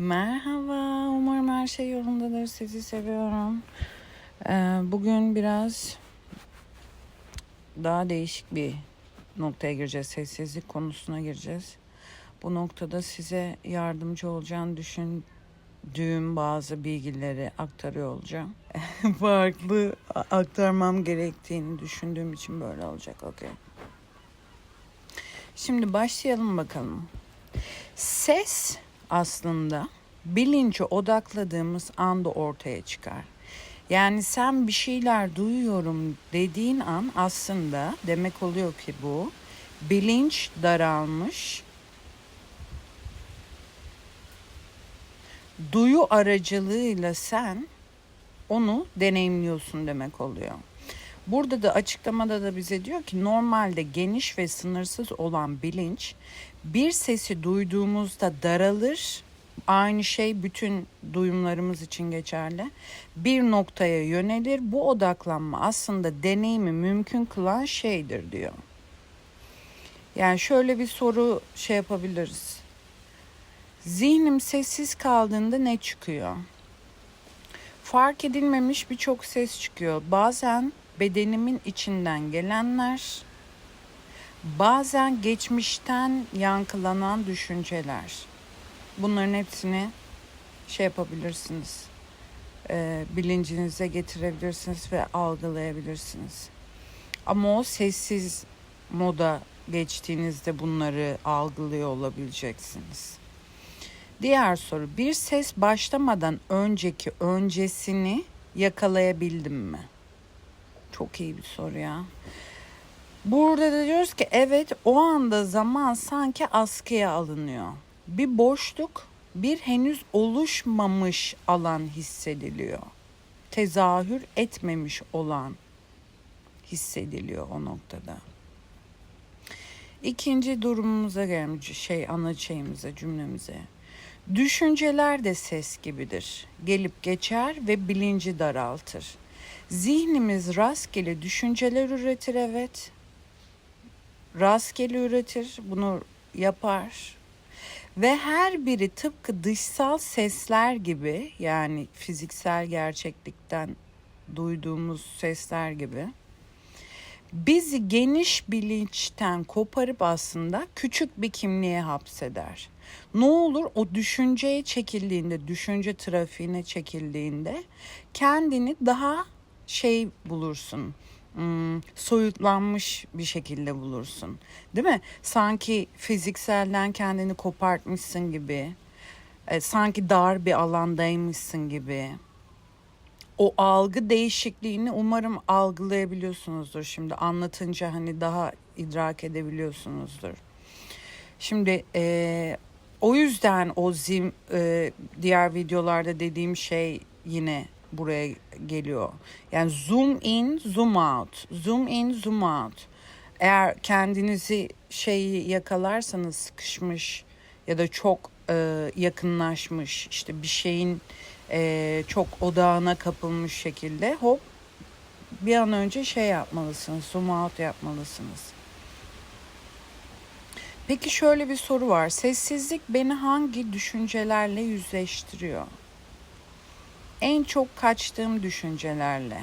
Merhaba, umarım her şey yolundadır. Sizi seviyorum. Ee, bugün biraz daha değişik bir noktaya gireceğiz. Sessizlik konusuna gireceğiz. Bu noktada size yardımcı olacağını düşündüğüm bazı bilgileri aktarıyor olacağım. Farklı aktarmam gerektiğini düşündüğüm için böyle olacak. Okey. Şimdi başlayalım bakalım. Ses aslında bilince odakladığımız anda ortaya çıkar. Yani sen bir şeyler duyuyorum dediğin an aslında demek oluyor ki bu bilinç daralmış. Duyu aracılığıyla sen onu deneyimliyorsun demek oluyor. Burada da açıklamada da bize diyor ki normalde geniş ve sınırsız olan bilinç bir sesi duyduğumuzda daralır. Aynı şey bütün duyumlarımız için geçerli. Bir noktaya yönelir. Bu odaklanma aslında deneyimi mümkün kılan şeydir diyor. Yani şöyle bir soru şey yapabiliriz. Zihnim sessiz kaldığında ne çıkıyor? Fark edilmemiş birçok ses çıkıyor. Bazen bedenimin içinden gelenler, bazen geçmişten yankılanan düşünceler. Bunların hepsini şey yapabilirsiniz, e, bilincinize getirebilirsiniz ve algılayabilirsiniz. Ama o sessiz moda geçtiğinizde bunları algılıyor olabileceksiniz. Diğer soru bir ses başlamadan önceki öncesini yakalayabildim mi? Çok iyi bir soru ya. Burada da diyoruz ki evet o anda zaman sanki askıya alınıyor. Bir boşluk, bir henüz oluşmamış alan hissediliyor. Tezahür etmemiş olan hissediliyor o noktada. İkinci durumumuza gelmiş şey ana şeyimize cümlemize. Düşünceler de ses gibidir. Gelip geçer ve bilinci daraltır. Zihnimiz rastgele düşünceler üretir evet. Rastgele üretir, bunu yapar. Ve her biri tıpkı dışsal sesler gibi yani fiziksel gerçeklikten duyduğumuz sesler gibi bizi geniş bilinçten koparıp aslında küçük bir kimliğe hapseder. Ne olur o düşünceye çekildiğinde, düşünce trafiğine çekildiğinde kendini daha şey bulursun. Hmm, soyutlanmış bir şekilde bulursun. Değil mi? Sanki fizikselden kendini kopartmışsın gibi. E, sanki dar bir alandaymışsın gibi. O algı değişikliğini umarım algılayabiliyorsunuzdur. Şimdi anlatınca hani daha idrak edebiliyorsunuzdur. Şimdi e, o yüzden o zim e, diğer videolarda dediğim şey yine buraya geliyor. Yani zoom in, zoom out. Zoom in, zoom out. Eğer kendinizi şeyi yakalarsanız sıkışmış ya da çok e, yakınlaşmış işte bir şeyin e, çok odağına kapılmış şekilde hop bir an önce şey yapmalısınız, zoom out yapmalısınız. Peki şöyle bir soru var. Sessizlik beni hangi düşüncelerle yüzleştiriyor? En çok kaçtığım düşüncelerle,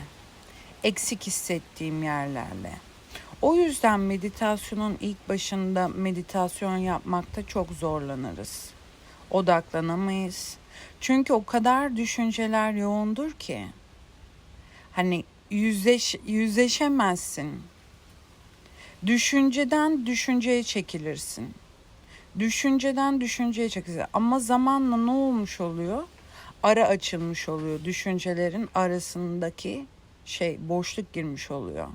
eksik hissettiğim yerlerle. O yüzden meditasyonun ilk başında meditasyon yapmakta çok zorlanırız. Odaklanamayız. Çünkü o kadar düşünceler yoğundur ki hani yüzleş yüzleşemezsin. Düşünceden düşünceye çekilirsin. Düşünceden düşünceye çekilirsin. Ama zamanla ne olmuş oluyor? Ara açılmış oluyor. Düşüncelerin arasındaki şey boşluk girmiş oluyor.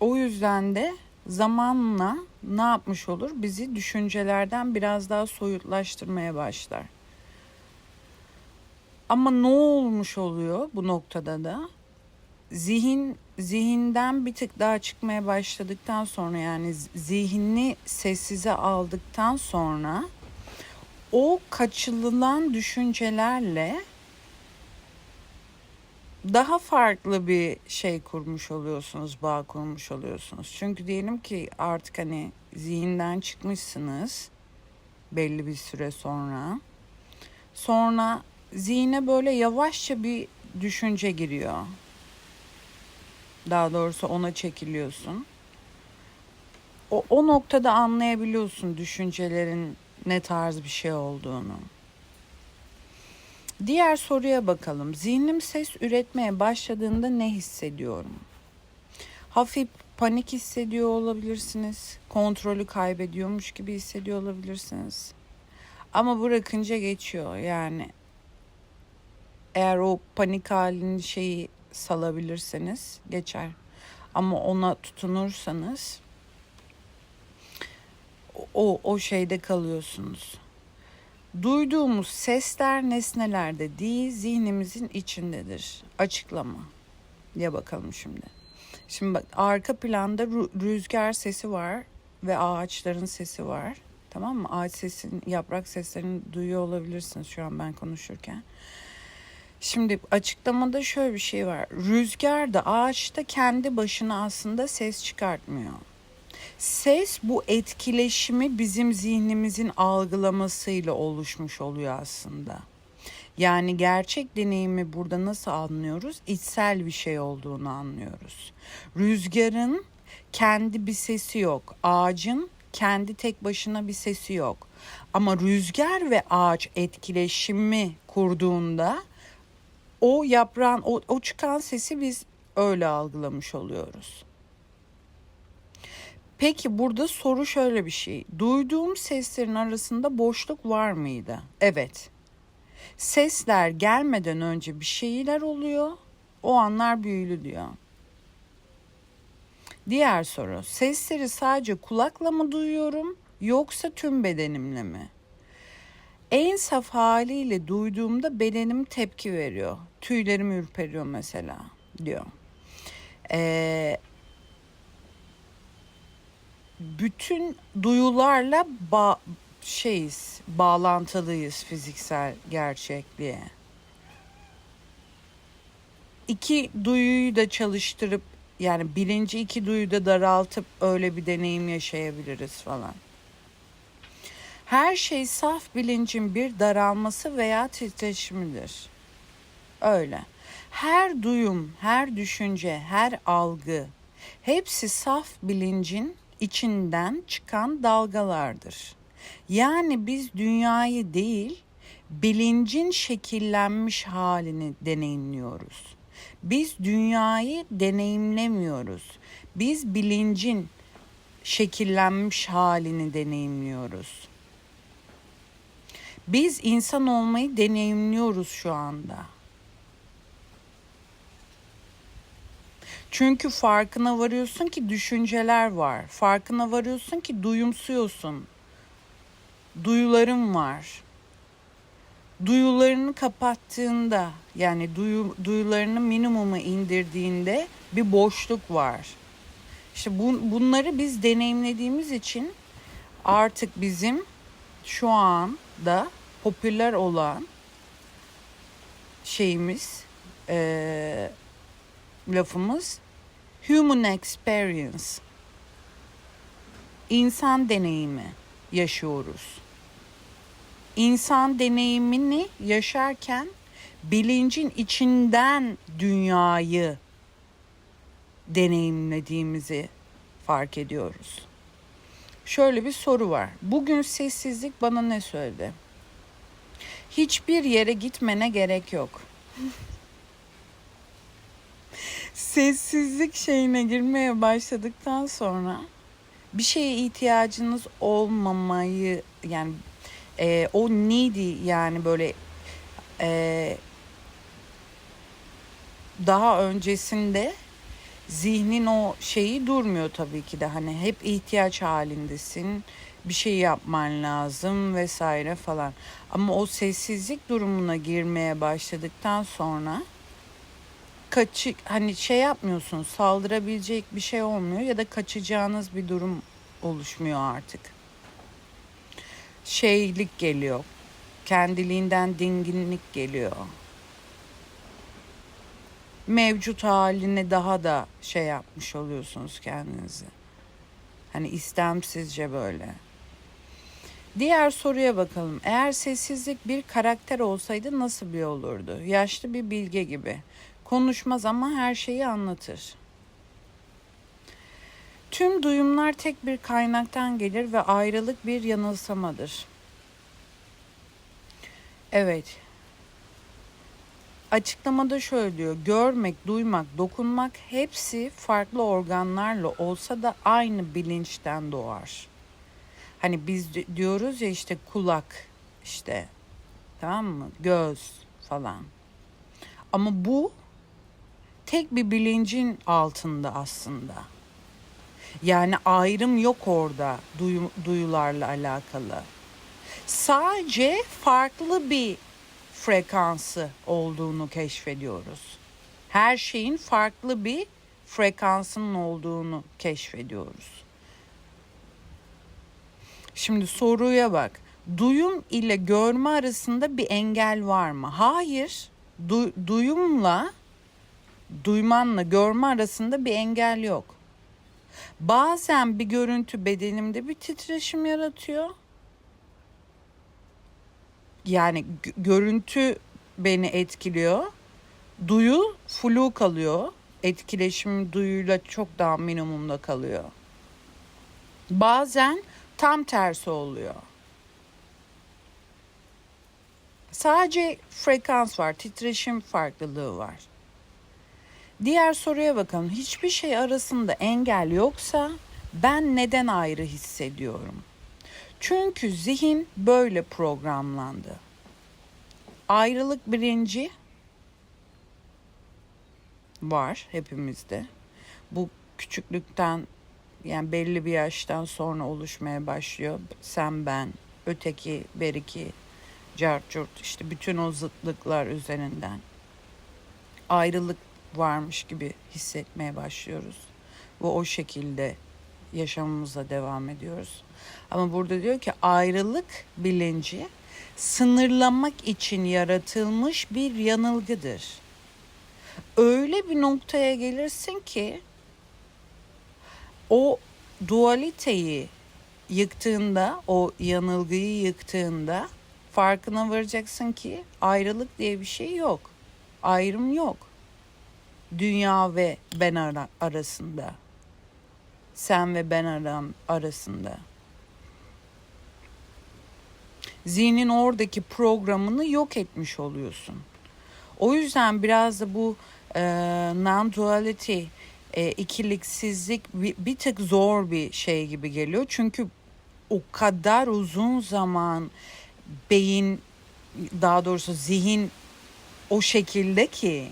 O yüzden de zamanla ne yapmış olur? Bizi düşüncelerden biraz daha soyutlaştırmaya başlar. Ama ne olmuş oluyor bu noktada da? Zihin zihinden bir tık daha çıkmaya başladıktan sonra yani zihnini sessize aldıktan sonra o kaçılılan düşüncelerle daha farklı bir şey kurmuş oluyorsunuz, bağ kurmuş oluyorsunuz. Çünkü diyelim ki artık hani zihinden çıkmışsınız. belli bir süre sonra. Sonra zihne böyle yavaşça bir düşünce giriyor. Daha doğrusu ona çekiliyorsun. O, o noktada anlayabiliyorsun düşüncelerin ne tarz bir şey olduğunu. Diğer soruya bakalım. Zihnim ses üretmeye başladığında ne hissediyorum? Hafif panik hissediyor olabilirsiniz. Kontrolü kaybediyormuş gibi hissediyor olabilirsiniz. Ama bırakınca geçiyor yani. Eğer o panik halinin şeyi salabilirseniz geçer. Ama ona tutunursanız o o şeyde kalıyorsunuz. Duyduğumuz sesler nesnelerde değil, zihnimizin içindedir. Açıklama. Ya bakalım şimdi. Şimdi bak arka planda rü- rüzgar sesi var ve ağaçların sesi var. Tamam mı? Ağaç sesin, yaprak seslerini duyuyor olabilirsiniz şu an ben konuşurken. Şimdi açıklamada şöyle bir şey var. Rüzgar da ağaçta kendi başına aslında ses çıkartmıyor. Ses bu etkileşimi bizim zihnimizin algılamasıyla oluşmuş oluyor aslında. Yani gerçek deneyimi burada nasıl anlıyoruz? İçsel bir şey olduğunu anlıyoruz. Rüzgarın kendi bir sesi yok. Ağacın kendi tek başına bir sesi yok. Ama rüzgar ve ağaç etkileşimi kurduğunda o yaprağın o, o çıkan sesi biz öyle algılamış oluyoruz. Peki burada soru şöyle bir şey. Duyduğum seslerin arasında boşluk var mıydı? Evet. Sesler gelmeden önce bir şeyler oluyor. O anlar büyülü diyor. Diğer soru. Sesleri sadece kulakla mı duyuyorum yoksa tüm bedenimle mi? En saf haliyle duyduğumda bedenim tepki veriyor. Tüylerim ürperiyor mesela diyor. Ee, bütün duyularla ba şeyiz, bağlantılıyız fiziksel gerçekliğe. İki duyuyu da çalıştırıp yani bilinci iki duyu da daraltıp öyle bir deneyim yaşayabiliriz falan. Her şey saf bilincin bir daralması veya titreşimidir. Öyle. Her duyum, her düşünce, her algı hepsi saf bilincin içinden çıkan dalgalardır. Yani biz dünyayı değil, bilincin şekillenmiş halini deneyimliyoruz. Biz dünyayı deneyimlemiyoruz. Biz bilincin şekillenmiş halini deneyimliyoruz. Biz insan olmayı deneyimliyoruz şu anda. Çünkü farkına varıyorsun ki düşünceler var. Farkına varıyorsun ki duyumsuyorsun. Duyuların var. Duyularını kapattığında yani duyu, duyularını minimuma indirdiğinde bir boşluk var. İşte bu, bunları biz deneyimlediğimiz için artık bizim şu anda popüler olan şeyimiz e, lafımız human experience. İnsan deneyimi yaşıyoruz. İnsan deneyimini yaşarken bilincin içinden dünyayı deneyimlediğimizi fark ediyoruz. Şöyle bir soru var. Bugün sessizlik bana ne söyledi? Hiçbir yere gitmene gerek yok. Sessizlik şeyine girmeye başladıktan sonra bir şeye ihtiyacınız olmamayı yani e, o needy yani böyle e, daha öncesinde zihnin o şeyi durmuyor tabii ki de. Hani hep ihtiyaç halindesin bir şey yapman lazım vesaire falan. Ama o sessizlik durumuna girmeye başladıktan sonra kaçı hani şey yapmıyorsun saldırabilecek bir şey olmuyor ya da kaçacağınız bir durum oluşmuyor artık şeylik geliyor kendiliğinden dinginlik geliyor mevcut haline daha da şey yapmış oluyorsunuz kendinizi. Hani istemsizce böyle. Diğer soruya bakalım. Eğer sessizlik bir karakter olsaydı nasıl bir olurdu? Yaşlı bir bilge gibi. Konuşmaz ama her şeyi anlatır. Tüm duyumlar tek bir kaynaktan gelir ve ayrılık bir yanılsamadır. Evet. Açıklamada şöyle diyor. Görmek, duymak, dokunmak hepsi farklı organlarla olsa da aynı bilinçten doğar. Hani biz di- diyoruz ya işte kulak işte tamam mı? Göz falan. Ama bu tek bir bilincin altında aslında. Yani ayrım yok orada duyu, duyularla alakalı. Sadece farklı bir frekansı olduğunu keşfediyoruz. Her şeyin farklı bir frekansının olduğunu keşfediyoruz. Şimdi soruya bak. Duyum ile görme arasında bir engel var mı? Hayır. Du- duyumla duymanla görme arasında bir engel yok. Bazen bir görüntü bedenimde bir titreşim yaratıyor. Yani gö- görüntü beni etkiliyor. Duyu flu kalıyor. Etkileşim duyuyla çok daha minimumda kalıyor. Bazen tam tersi oluyor. Sadece frekans var, titreşim farklılığı var. Diğer soruya bakalım. Hiçbir şey arasında engel yoksa ben neden ayrı hissediyorum? Çünkü zihin böyle programlandı. Ayrılık bilinci var hepimizde. Bu küçüklükten yani belli bir yaştan sonra oluşmaya başlıyor. Sen ben, öteki, beriki, cart işte bütün o zıtlıklar üzerinden ayrılık varmış gibi hissetmeye başlıyoruz. Ve o şekilde yaşamımıza devam ediyoruz. Ama burada diyor ki ayrılık bilinci sınırlamak için yaratılmış bir yanılgıdır. Öyle bir noktaya gelirsin ki o dualiteyi yıktığında, o yanılgıyı yıktığında farkına varacaksın ki ayrılık diye bir şey yok. Ayrım yok. Dünya ve ben ara- arasında. Sen ve ben aram arasında. Zihnin oradaki programını yok etmiş oluyorsun. O yüzden biraz da bu e, non-duality, e, ikiliksizlik bir, bir tık zor bir şey gibi geliyor. Çünkü o kadar uzun zaman beyin, daha doğrusu zihin o şekilde ki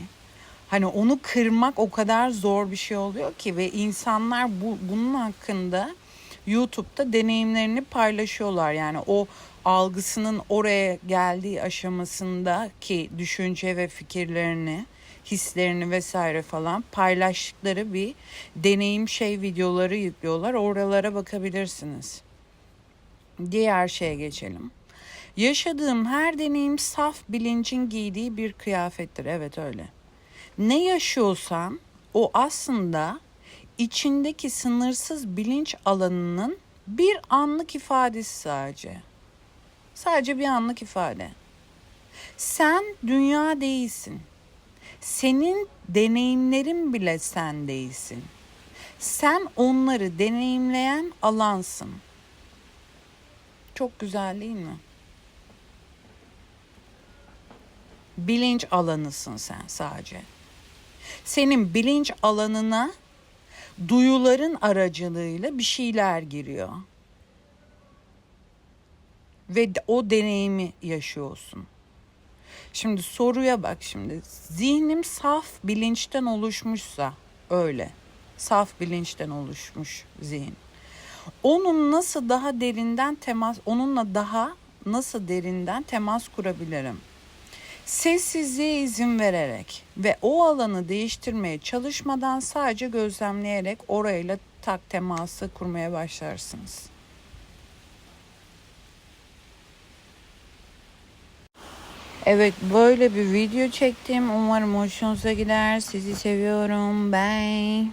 hani onu kırmak o kadar zor bir şey oluyor ki ve insanlar bu bunun hakkında YouTube'da deneyimlerini paylaşıyorlar. Yani o algısının oraya geldiği aşamasındaki düşünce ve fikirlerini, hislerini vesaire falan paylaştıkları bir deneyim şey videoları yüklüyorlar. Oralara bakabilirsiniz. Diğer şeye geçelim. Yaşadığım her deneyim saf bilincin giydiği bir kıyafettir. Evet öyle. Ne yaşıyorsan o aslında içindeki sınırsız bilinç alanının bir anlık ifadesi sadece. Sadece bir anlık ifade. Sen dünya değilsin. Senin deneyimlerin bile sen değilsin. Sen onları deneyimleyen alansın. Çok güzel değil mi? Bilinç alanısın sen sadece. Senin bilinç alanına duyuların aracılığıyla bir şeyler giriyor. Ve o deneyimi yaşıyorsun. Şimdi soruya bak şimdi. Zihnim saf bilinçten oluşmuşsa öyle. Saf bilinçten oluşmuş zihin. Onun nasıl daha derinden temas, onunla daha nasıl derinden temas kurabilirim? Sessizliğe izin vererek ve o alanı değiştirmeye çalışmadan sadece gözlemleyerek orayla tak teması kurmaya başlarsınız. Evet böyle bir video çektim. Umarım hoşunuza gider. Sizi seviyorum. Bye.